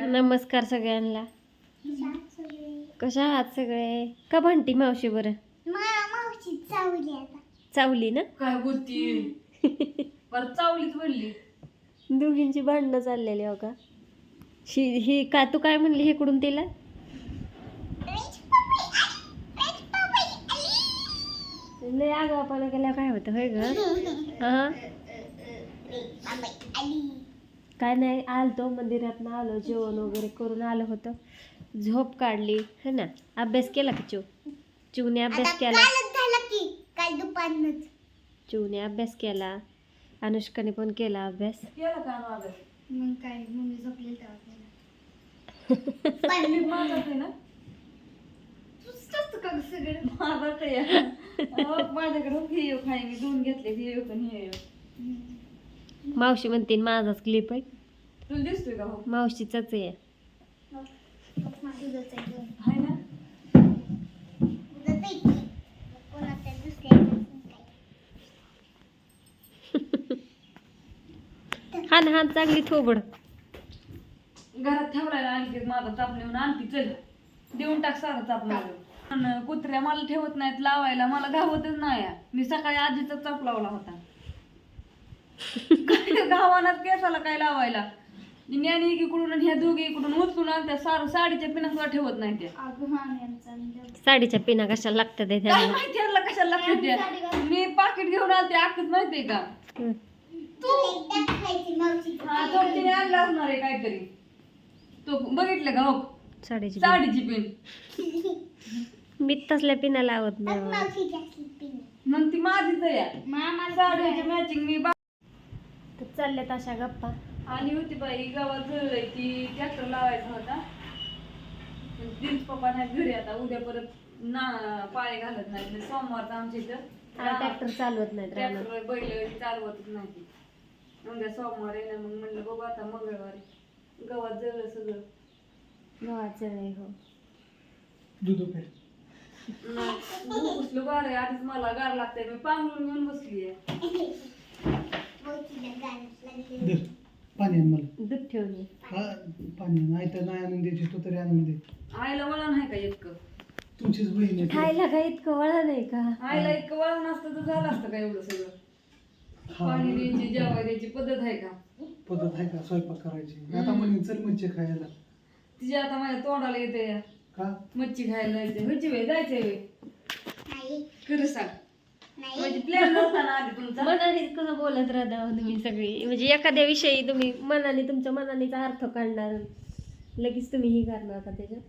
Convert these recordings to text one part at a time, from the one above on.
नमस्कार. सगळ्यांना. कशा आहात सगळे? का म्हणती मावशी बरं? मावशी चावली आता. चावली ना? काय बोलती? परत चावलीच म्हणली. दोघींची भांडणं चाललेली हो का शी ही का तू काय म्हणली इकडून तिला? लय आगावपणा केल्या काय होतं होय ग? हा? काय नाही आलतो मंदिरात आलो जेवण वगैरे करून आलो होतो. झोप काढली है ना? अभ्यास केला का चिव? चिवने अभ्यास केला? झालं की काल दुपारनच. चिवने अभ्यास केला अनुष्काने पण केला अभ्यास. केलं का मग काय मम्मी झोपली मी माझाच आहे ना. का सगळं? माझा काय आहे? अहो, माझ्याकडे हे येऊ खाय मी दोन घेतले हे पण हे मावशी म्हणते माझाच क्लिप आहे. तुला दिसतोय का हो? मावशीचाच आहे. हाय ना. हान हान चांगली थोबड. घरात ठेवलाय आणखी माझा चाप नेऊन आणखी चल. देऊन टाक सारा चाप पण कुत्र्या मला ठेवत नाहीत लावायला. मला गावतच नाही. मी सकाळी आजीचा चाप लावला होता. गावानात केसाला काय लावायला? ज्ञानी इकडून आणि ह्या दोघी इकडून उचलून आणत्या सार साडीच्या पिना सुद्धा ठेवत नाही त्या. आणि साडीच्या पिना कशाला लागतात हे काय त्यांना? माहिती यांना कशाला लागते त्या? मी पाकिट घेऊन आलते आखच माहितीये का? हं. तू एकदा खायची मावशी तो तिने आणला असणार आहे काहीतरी. तो बघितलं का हो साडीची पिन. साडीची पिन. मी तसल्या पिना लावत नाही. मावशीची असली पिन. मग ती माझीच आहे. मामा साडीची मॅचिंग मी बा- तर चालल्यात अशा गप्पा. आली होती बाई गावात जळलंय ती ट्रॅक्टर लावायचा होता. दिल पप्पा नाही घरी आता उद्या परत ना पाय घालत नाही. म्हणजे सोमवारचा आमच्या इथं. ट्रॅक्टर चालवत नाहीत रानात. ट्रॅक्टर बैल चालवतच नाही उद्या सोमवार ना मग म्हणलं बघू आता मंगळवारी. गावात जळलं सगळं. गव्हाचं नाही हो. नाही, दूध उचलं गार आहे. आधीच मला गार लागतंय. मी पांघरून घेऊन बसली आहे दर पाणी आण मला. दूध ठेवली हा पाणी आण. नाही तर नाही आणून द्यायची तू तरी आणून दे. आईला वळण आहे का इतकं? तुमचीच बहीण आहे ती. खायला काय इतकं वळा नाही का? आईला इतकं वळण असतं तर झालं असतं का एवढं सगळं? हा, पाणी द्यायची जेवाय द्यायची पद्धत आहे का? पद्धत आहे का? स्वयंपाक करायची. आता म्हणे चल मच्छी खायला. तिच्या आता माझ्या तोंडाला येते या. का? मच्छी खायला जायचंय. होयची वेळ जायचंय वेळ खरं सांग. म्हणजे प्लॅन नव्हता ना आधी तुमचा. मनाने कसं बोलत राहता हो तुम्ही सगळी? म्हणजे एखाद्या विषयी तुम्ही मनाने तुमच्या मनानेचा अर्थ काढणार. लगेच तुम्ही ही करणार का त्याच्यात?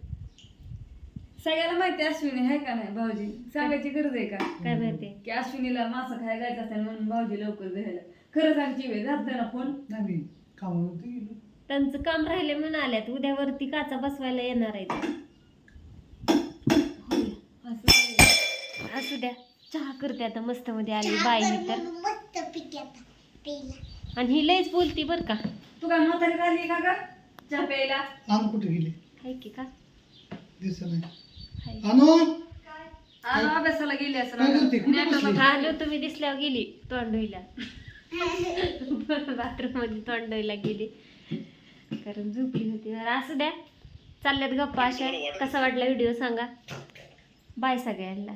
सगळ्याला माहिती आहे अश्विनी आहे का नाही भाऊजी? सांगायची गरज आहे का? काय माहिती? की अश्विनीला मासं खायला जायचं असेल म्हणून भाऊजी लवकर जायला खरं सांगची वेळ जात ना फोन. नाही गेलो. त्यांचं काम राहिले म्हणून आल्यात. उद्यावरती काचा बसवायला येणार आहेत. असं असू द्या. चहा करते आता मस्त मध्ये आली बाई मी तर. मस्त पिके आता पेला आणि ही लयच बोलती बर का. तू काय म्हातारी झाली का ग? चहा प्यायला? आणू कुठे गेली? हाय की का? दिसत नाही. हाय. अभ्यासाला गेली असं काय करते? कुठे बसली? आलो तुम्ही दिसल्यावर गेली तोंडोईला. बाथरूममध्ये तोंडोईला गेली. कारण झोपली होती. तर असू द्या. चालल्यात गप्पा अशा. कसा वाटला व्हिडिओ सांगा. बाय सगळ्यांना.